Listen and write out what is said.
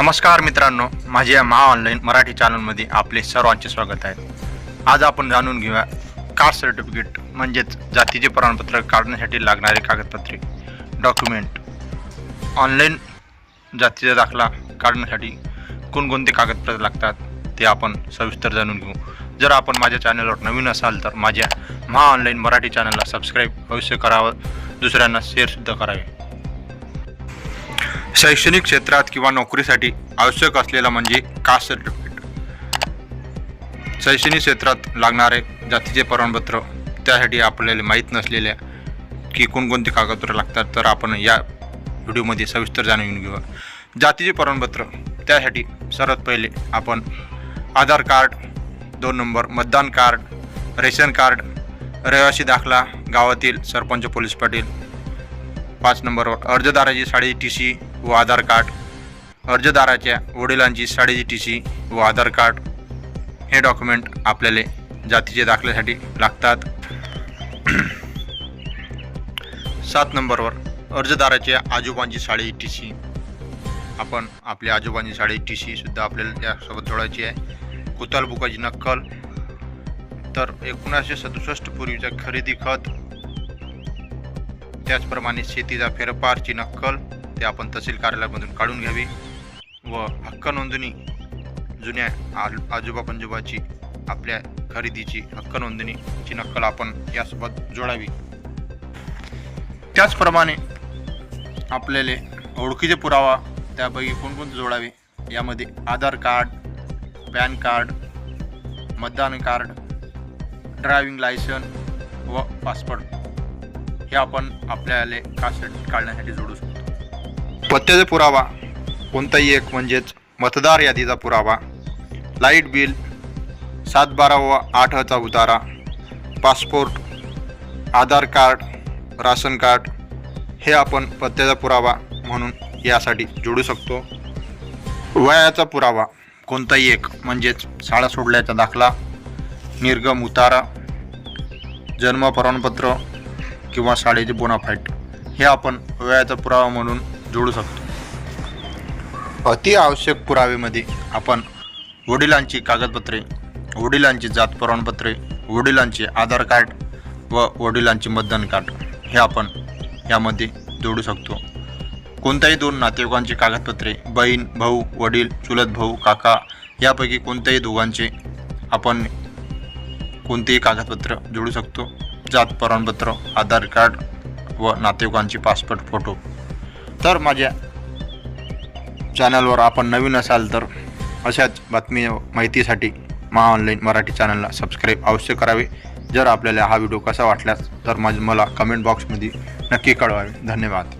नमस्कार मित्रांनो माझ्या महा ऑनलाईन मराठी चॅनलमध्ये आपले सर्वांचे स्वागत आहे. आज आपण जाणून घेऊया कास्ट सर्टिफिकेट म्हणजेच जातीचे प्रमाणपत्र काढण्यासाठी लागणारे कागदपत्रे डॉक्युमेंट ऑनलाईन जातीचा दाखला काढण्यासाठी कोणकोणते कागदपत्र लागतात ते आपण सविस्तर जाणून घेऊ. जर आपण माझ्या चॅनलवर नवीन असाल तर माझ्या महा ऑनलाईन मराठी चॅनलला सबस्क्राईब अवश्य करावं. दुसऱ्यांना शेअरसुद्धा करावे. शैक्षणिक क्षेत्रात किंवा नोकरीसाठी आवश्यक असलेला म्हणजे कास्ट सर्टिफिकेट. शैक्षणिक क्षेत्रात लागणारे जातीचे प्रमाणपत्र त्यासाठी आपल्याला माहीत नसलेल्या की कोणकोणते कागदपत्र लागतात तर आपण या व्हिडिओमध्ये सविस्तर जाणून घेऊया जातीचे प्रमाणपत्र त्यासाठी सर्वात पहिले आपण आधार कार्ड दोन नंबर मतदान कार्ड रेशन कार्ड रहिवासी दाखला गावातील सरपंच पोलीस पाटील पाच नंबरवर अर्जदाराची शाळेची टी सी व आधार कार्ड अर्जदाराच्या वडिलांची शाळेची टी सी व आधार कार्ड हे डॉक्युमेंट आपल्याला जातीच्या दाखल्यासाठी लागतात. सात नंबरवर अर्जदाराच्या आजोबांची शाळेची टी सी आपण आपल्या आजोबांची शाळेची टी सी सुद्धा आपल्याला त्यासोबत जोडायची आहे. कुताल बुकाची नक्कल. तर एकोणीसशे सदुसष्ट पूर्वीचा खरेदी खत त्याचप्रमाणे शेतीचा फेरफारची नक्कल ते आपण तहसील कार्यालयामधून काढून घ्यावी. व हक्क नोंदणी जुन्या आजोबा पंजोबाची आपल्या खरेदीची हक्क नोंदणीची नक्कल आपण यासोबत जोडावी. त्याचप्रमाणे आपल्याला ओळखीचे पुरावा त्यापैकी कोणकोणते जोडावे यामध्ये आधार कार्ड पॅन कार्ड मतदान कार्ड ड्रायव्हिंग लायसन व पासपोर्ट हे आपण आपल्याला कास्ट काढण्यासाठी जोडू शकतो. पत्त्याचा पुरावा कोणताही एक म्हणजेच मतदार यादीचा पुरावा लाइट बिल सात बारा व आठचा उतारा passport Aadhaar card ration card हे आपण पत्त्याचा पुरावा म्हणून यासाठी जोडू शकतो. वयाचा पुरावा कोणताही एक म्हणजेच शाळा सोडल्याचा दाखला निर्गम उतारा जन्म प्रमाणपत्र किंवा शाळेचे बोनाफाईट हे आपण वयाचा पुरावा म्हणून जोडू शकतो. अति आवश्यक पुरावेमध्ये आपण वडिलांची कागदपत्रे वडिलांची जात प्रमाणपत्रे वडिलांचे आधार कार्ड व वडिलांचे मतदान कार्ड हे आपण यामध्ये जोडू शकतो. कोणत्याही दोन नातेवाईकांची कागदपत्रे बहीण भाऊ वडील चुलत भाऊ काका यापैकी कोणत्याही दोघांचे आपण कोणतेही कागदपत्र जोडू शकतो. जात प्रमाणपत्र आधार कार्ड व नातेवाईकांची पासपोर्ट फोटो. तर माझ्या चॅनलवर आपण नवीन असाल तर अशाच बातमी माहितीसाठी महा ऑनलाईन मराठी चॅनलला सबस्क्राईब अवश्य करावे. जर आपल्याला हा व्हिडिओ कसा वाटल्यास तर माझ मला कमेंट बॉक्समध्ये नक्की कळवावे. धन्यवाद.